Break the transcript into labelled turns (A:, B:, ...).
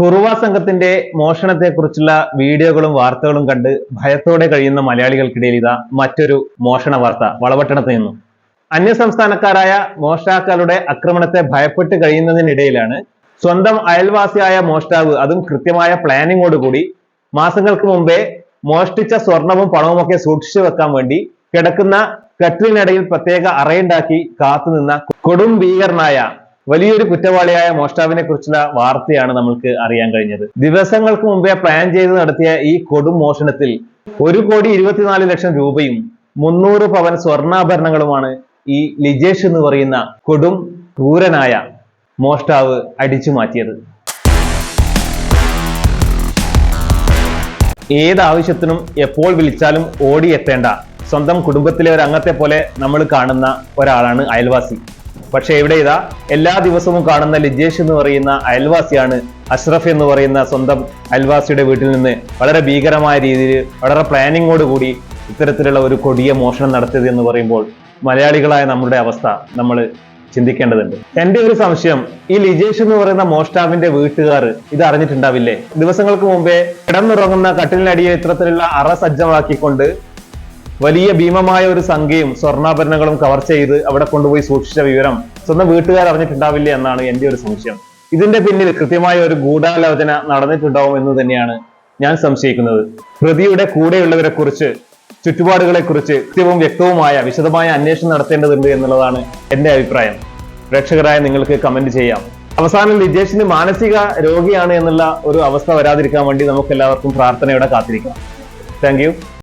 A: കുറുവ സംഘത്തിന്റെ മോഷണത്തെക്കുറിച്ചുള്ള വീഡിയോകളും വാർത്തകളും കണ്ട് ഭയത്തോടെ കഴിയുന്ന മലയാളികൾക്കിടയിൽ ഇതാ മറ്റൊരു മോഷണ വാർത്ത വളപട്ടണത്ത് നിന്നും. അന്യസംസ്ഥാനക്കാരായ മോഷ്ടാക്കളുടെ ആക്രമണത്തെ ഭയപ്പെട്ട് കഴിയുന്നതിനിടയിലാണ് സ്വന്തം അയൽവാസിയായ മോഷ്ടാവ് അതും കൃത്യമായ പ്ലാനിങ്ങോടുകൂടി മാസങ്ങൾക്ക് മുമ്പേ മോഷ്ടിച്ച സ്വർണവും പണവുമൊക്കെ സൂക്ഷിച്ചു വെക്കാൻ വേണ്ടി കിടക്കുന്ന കെട്ടിലിനിടയിൽ പ്രത്യേക അറയുണ്ടാക്കി കാത്തുനിന്ന കൊടും ഭീകരനായ വലിയൊരു കുറ്റവാളിയായ മോഷ്ടാവിനെ കുറിച്ചുള്ള വാർത്തയാണ് നമ്മൾക്ക് അറിയാൻ കഴിഞ്ഞത്. ദിവസങ്ങൾക്ക് മുമ്പേ പ്ലാൻ ചെയ്ത് നടത്തിയ ഈ കൊടും മോഷണത്തിൽ ഒരു കോടി ഇരുപത്തിനാല് ലക്ഷം രൂപയും മുന്നൂറ് പവൻ സ്വർണാഭരണങ്ങളുമാണ് ഈ ലിജേഷ് എന്ന് പറയുന്ന കൊടും ക്രൂരനായ മോഷ്ടാവ് അടിച്ചു മാറ്റിയത്. ഏത് ആവശ്യത്തിനും എപ്പോൾ വിളിച്ചാലും ഓടിയെത്തേണ്ട സ്വന്തം കുടുംബത്തിലെ ഒരു അംഗത്തെ പോലെ നമ്മൾ കാണുന്ന ഒരാളാണ് അയൽവാസി. പക്ഷെ ഇവിടെ ഇതാ എല്ലാ ദിവസവും കാണുന്ന ലിജേഷ് എന്ന് പറയുന്ന അയൽവാസിയാണ് അഷ്റഫ് എന്ന് പറയുന്ന സ്വന്തം അയൽവാസിയുടെ വീട്ടിൽ നിന്ന് വളരെ ഭീകരമായ രീതിയിൽ വളരെ പ്ലാനിങ്ങോട് കൂടി ഇത്തരത്തിലുള്ള ഒരു കൊടിയ മോഷണം നടത്തിയത് എന്ന് പറയുമ്പോൾ മലയാളികളായ നമ്മുടെ അവസ്ഥ നമ്മൾ ചിന്തിക്കേണ്ടതുണ്ട്. എന്റെ ഒരു സംശയം ഈ ലിജേഷ് എന്ന് പറയുന്ന മോഷ്ടാവിന്റെ വീട്ടുകാർ ഇത് അറിഞ്ഞിട്ടുണ്ടാവില്ലേ? ദിവസങ്ങൾക്ക് മുമ്പേ കിടന്നുറങ്ങുന്ന കട്ടിലിനടിയെ ഇത്തരത്തിലുള്ള അറ സജ്ജമാക്കിക്കൊണ്ട് വലിയ ഭീമമായ ഒരു സംഖ്യയും സ്വർണാഭരണങ്ങളും കവർ ചെയ്ത് അവിടെ കൊണ്ടുപോയി സൂക്ഷിച്ച വിവരം സ്വന്തം വീട്ടുകാർ അറിഞ്ഞിട്ടുണ്ടാവില്ല എന്നാണ് എന്റെ ഒരു സംശയം. ഇതിന്റെ പിന്നിൽ കൃത്യമായ ഒരു ഗൂഢാലോചന നടന്നിട്ടുണ്ടാവും എന്ന് തന്നെയാണ് ഞാൻ സംശയിക്കുന്നത്. പ്രതിയുടെ കൂടെയുള്ളവരെ കുറിച്ച് ചുറ്റുപാടുകളെ കുറിച്ച് കൃത്യവും വ്യക്തവുമായ വിശദമായ അന്വേഷണം നടത്തേണ്ടതുണ്ട് എന്നുള്ളതാണ് എന്റെ അഭിപ്രായം. പ്രേക്ഷകരായ നിങ്ങൾക്ക് കമന്റ് ചെയ്യാം. അവസാനം ലിജേഷിന് മാനസിക രോഗിയാണ് എന്നുള്ള ഒരു അവസ്ഥ വരാതിരിക്കാൻ വേണ്ടി നമുക്ക് എല്ലാവർക്കും പ്രാർത്ഥനയോടെ കാത്തിരിക്കാം. താങ്ക്